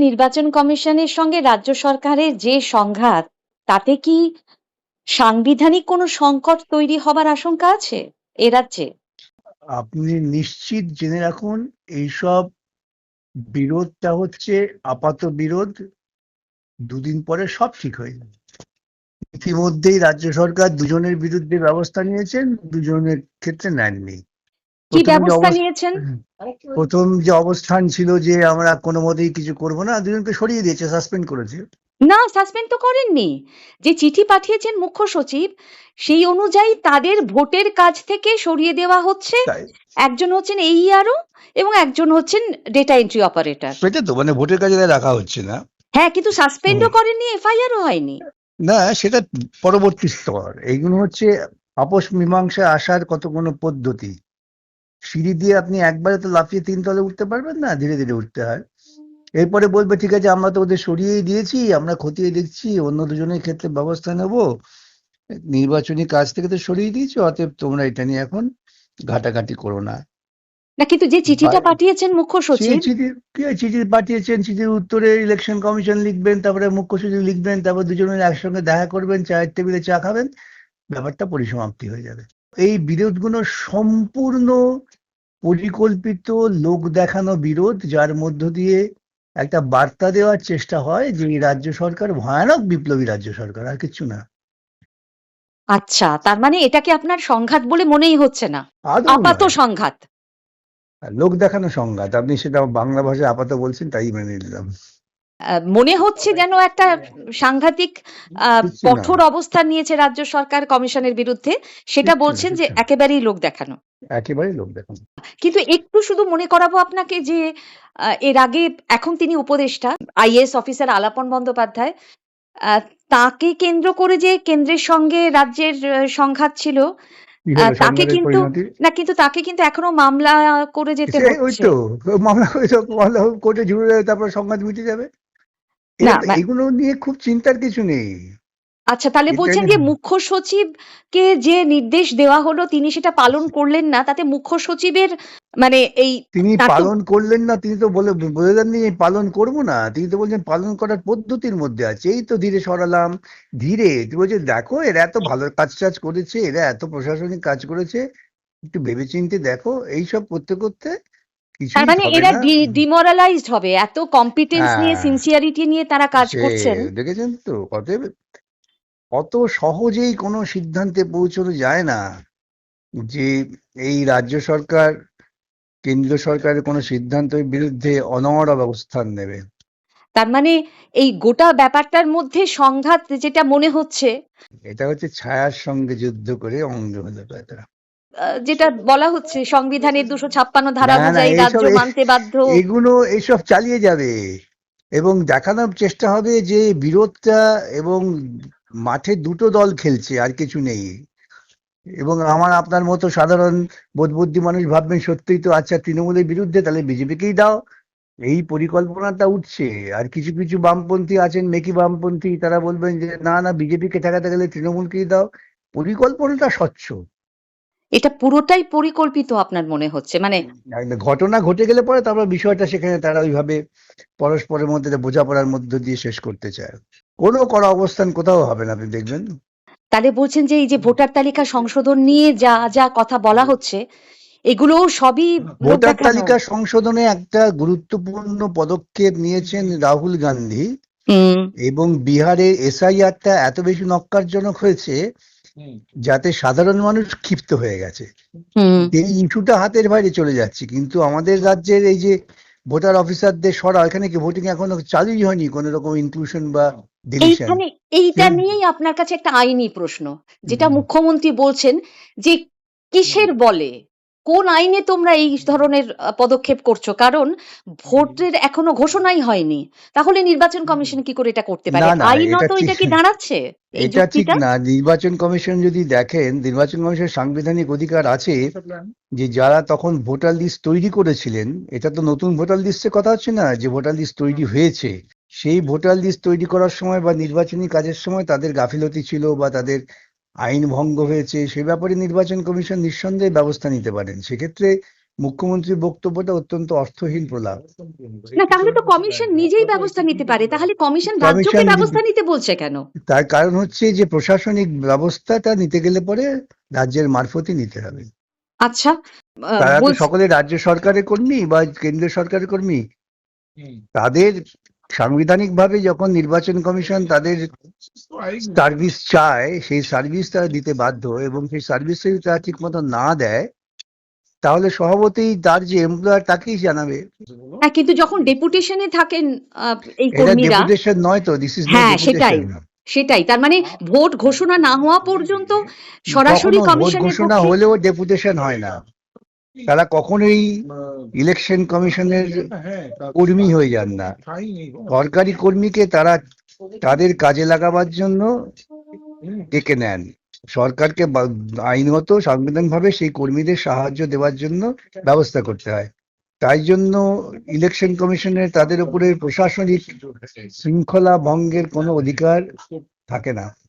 নির্বাচন কমিশনের সঙ্গে রাজ্য সরকারের যে সংঘাত, তাতে কি সাংবিধানিক কোনো সংকট তৈরি হবার আশঙ্কা আছে এ রাজ্যে? আপনি নিশ্চিত জেনে রাখুন, এইসব বিরোধটা হচ্ছে আপাত বিরোধ, দুদিন পরে সব ঠিক হয়ে যাবে। ইতিমধ্যেই রাজ্য সরকার দুজনের বিরুদ্ধে ব্যবস্থা নিয়েছেন, দুজনের ক্ষেত্রে নেননি। কি প্রথম যে ব্যবস্থা নিয়েছেন? প্রথম যে অবস্থান ছিল যে আমরা কোনো মতেই কিছু করব না দুজনকে সরিয়ে দিয়েছে সাসপেন্ড করেছে। না সাসপেন্ড তো করেননি। যে চিঠি পাঠিয়েছেন মুখ্য সচিব সেই অনুযায়ী তাদের ভোটের কাজ থেকে সরিয়ে দেওয়া হচ্ছে। একজন হচ্ছেন এই এইআরও এবং একজন হচ্ছেন ডেটা এন্ট্রি অপারেটর সেটা তো মানে ভোটের কাজে রাখা হচ্ছে না। হ্যাঁ কিন্তু সাসপেন্ডও। করেননি এফআইআরও হয়নি। না সেটা পরবর্তী স্তর। এইগুলো হচ্ছে আপোষ মীমাংসা আসার কত কোনো পদ্ধতি? সিঁড়ি দিয়ে আপনি একবারে তো লাফিয়ে তিন তলে উঠতে পারবেন না ধীরে ধীরে উঠতে হয়। এরপরে বলবে ঠিক আছে আমরা তো ওদের সরিয়েই দিয়েছি আমরা খতিয়ে দেখছি অন্য দুজনের ক্ষেত্রে ব্যবস্থা নেব। নির্বাচনী কাজ থেকে তো সরিয়ে দিয়েছি অতএব তোমরা এটা নিয়ে এখন ঘাটাঘাটি করো না। না কিন্তু যে চিঠিটা পাঠিয়েছেন মুখ্য সচিব চিঠি পাঠিয়েছেন? চিঠির উত্তরে ইলেকশন কমিশন লিখবেন তারপরে মুখ্য সচিব লিখবেন তারপর দুজনের একসঙ্গে দেখা করবেন চায়ের টেবিলে চা খাবেন ব্যাপারটা পরিসমাপ্তি হয়ে যাবে। এই বিরোধগুলো সম্পূর্ণ পরিকল্পিত লোক দেখানো বিরোধ যার মধ্য দিয়ে একটা বার্তা দেওয়ার চেষ্টা হয় যে এই রাজ্য সরকার ভয়ানক বিপ্লবী রাজ্য সরকার আর কিছু না। আচ্ছা তার মানে এটাকে আপনার সংঘাত বলে মনেই হচ্ছে না? আপাত সংঘাত। লোক দেখানো সংঘাত আপনি সেটা বাংলা ভাষায় আপাত বলছেন তাই মেনে নিলাম। মনে হচ্ছে যেন একটা সাংঘাতিক কঠোর অবস্থান নিয়েছে রাজ্য সরকার কমিশনের বিরুদ্ধে। সেটা বলছেন যে একেবারেই লোক দেখানো। একেবারে লোক দেখানো। কিন্তু একটু শুধু মনে করাবো আপনাকে যে এর আগে এখন তিনি উপদেষ্টা আইএস অফিসার আলাপন বন্দ্যোপাধ্যায় আহ, তাকে কেন্দ্র করে যে কেন্দ্রের সঙ্গে রাজ্যের সংঘাত ছিল তাকে কিন্তু- না কিন্তু তাকে কিন্তু এখনও মামলা করে যেতে সে ওই তো মামলা করে মামলা কোর্টে ঝুড়ে তারপর সংঘাত মিটে যাবে। না, এগুলো নিয়ে খুব চিন্তার কিছু নেই। আচ্ছা তাহলে বলছেন যে মুখ্য সচিবকে যে নির্দেশ দেওয়া হলো তিনি সেটা পালন করলেন না তাতে মুখ্য সচিবের মানে এই তিনি পালন করলেন না তিনি তো বলে বলে দেননি "আমি পালন করব না। তিনি তো বলছেন পালন করার পদ্ধতির মধ্যে আছে। এই তো ধীরে সরালাম ধীরে বলছে দেখো এরা এত ভালো কাজ টাজ করেছে এরা এত প্রশাসনিক কাজ করেছে একটু ভেবেচিন্তে দেখো এইসব করতে করতে তার মানে এরা ডিমোরালাইজড হবে। এত কম্পিটেন্স নিয়ে হ্যাঁ। সিনসিয়ারিটি নিয়ে তারা কাজ করছেন। দেখেছেন তো? অতএব অত সহজেই কোনো সিদ্ধান্তে পৌঁছানো যায় না যে এই রাজ্য সরকার কেন্দ্র সরকারের কোনো সিদ্ধান্তের বিরুদ্ধে অনড় অবস্থান নেবে। তার মানে এই গোটা ব্যাপারটার মধ্যে সংঘাত যেটা মনে হচ্ছে এটা হচ্ছে ছায়ার সঙ্গে যুদ্ধ করে অঙ্গ হলো যেটা বলা হচ্ছে সংবিধানের দুশো ছাপ্পান্ন ধারা অনুযায়ী রাজ্য মানতে বাধ্য। এগুলো এইসব চালিয়ে যাবে এবং দেখানোর চেষ্টা হবে যে বিরোধটা এবং মাঠে দুটো দল খেলছে আর কিছু নেই। এবং আমার আপনার মতো সাধারণ বোধবুদ্ধি মানুষ ভাববেন সত্যিই তো আচ্ছা তৃণমূলের বিরুদ্ধে তাহলে বিজেপিকেই দাও। এই পরিকল্পনাটা উঠছে আর কিছু কিছু বামপন্থী আছেন মেকি বামপন্থী তারা বলবেন যে না না বিজেপিকে ঠেকাতে গেলে তৃণমূলকেই দাও। পরিকল্পনাটা স্বচ্ছ। এটা পুরোটাই পরিকল্পিত আপনার মনে হচ্ছে? মানে ঘটনা ঘটে গেলে পরে তারপর বিষয়টা সেখানে তারা ওইভাবে পরস্পরের মধ্যে বোঝাপড়ার মধ্য দিয়ে শেষ করতে চায়। কোনো করা অবস্থান কোথাও হবে না আপনি দেখবেন। তাহলে বলছেন যে এই যে ভোটার তালিকা সংশোধন নিয়ে যা যা কথা বলা হচ্ছে এগুলো সবই ভোটার। তালিকা সংশোধনে একটা গুরুত্বপূর্ণ পদক্ষেপ নিয়েছেন রাহুল গান্ধী। এবং বিহারের এসআইআরটা এত বেশি নক্কারজনক হয়েছে যাতে সাধারণ মানুষ ক্ষিপ্ত হয়ে গেছে। এই ইস্যুটা হাতের বাইরে চলে যাচ্ছে কিন্তু আমাদের রাজ্যের এই যে ভোটার অফিসারদের সরা এখানে কি ভোটিং এখনও চালুই হয়নি কোন রকম ইনক্লুশন বা এইখানে এইটা নিয়েই আপনার কাছে একটা আইনি প্রশ্ন যেটা মুখ্যমন্ত্রী বলছেন যে কিসের বলে? কোন আইনে তোমরা এই ধরনের পদক্ষেপ করছ? কারণ ভোটের এখনও ঘোষণাই হয়নি। তাহলে নির্বাচন কমিশন কি করে এটা করতে পারে? আইনত এটা কি দাঁড়াচ্ছে? এটা ঠিক না। নির্বাচন কমিশন যদি দেখেন নির্বাচন কমিশনের সাংবিধানিক অধিকার আছে যে যারা তখন ভোটার লিস্ট তৈরি করেছিলেন এটা তো নতুন ভোটার লিস্টের কথা হচ্ছে না যে ভোটার লিস্ট তৈরি হয়েছে। সেই ভোটার লিস্ট তৈরি করার সময় বা নির্বাচনী কাজের সময় তাদের গাফিলতি ছিল বা তাদের আইন ভঙ্গ হয়েছে সে ব্যাপারে নির্বাচন কমিশন নিঃসন্দেহে ব্যবস্থা নিতে পারেন। সেক্ষেত্রে মুখ্যমন্ত্রীর বক্তব্যটা অত্যন্ত অর্থহীন প্রলাপ। না তাহলে তো কমিশন নিজেই ব্যবস্থা নিতে পারে। তাহলে কমিশন রাজ্যকে ব্যবস্থা নিতে বলছে কেন? তার কারণ হচ্ছে যে প্রশাসনিক ব্যবস্থাটা নিতে গেলে পরে রাজ্যের মারফতই নিতে হবে। আচ্ছা তারা তো সকলে রাজ্য সরকারের কর্মী বা কেন্দ্রীয় সরকারের কর্মী। তাদের সাংবিধানিক ভাবে যখন নির্বাচন কমিশন তাদের সার্ভিস চায় সেই সার্ভিস তারা দিতে বাধ্য এবং সেই সার্ভিস যদি তারা ঠিক মতো না দেয় তাহলে স্বভাবতই তার যে এমপ্লয়ার তাকেই জানাবে। হ্যাঁ কিন্তু যখন ডেপুটেশনে থাকেন এই কর্মীরা ডেপুটেশন নয় তো দিস ইজ হ্যাঁ, সেটাই। সেটাই। তার মানে ভোট ঘোষণা না হওয়া পর্যন্ত সরাসরি কমিশনের ঘোষণা হলেও ডেপুটেশন হয় না। তারা কখনোই ইলেকশন কমিশনের কর্মী হয়ে যান না। সরকারি কর্মীকে তারা তাদের কাজে লাগাবার জন্য ডেকে নেন। সরকারকে আইনগত সাংবিধানিকভাবে সেই কর্মীদের সাহায্য দেওয়ার জন্য ব্যবস্থা করতে হয়। তাই জন্য ইলেকশন কমিশনের তাদের উপরে প্রশাসনিক শৃঙ্খলা ভঙ্গের কোনো অধিকার থাকে না।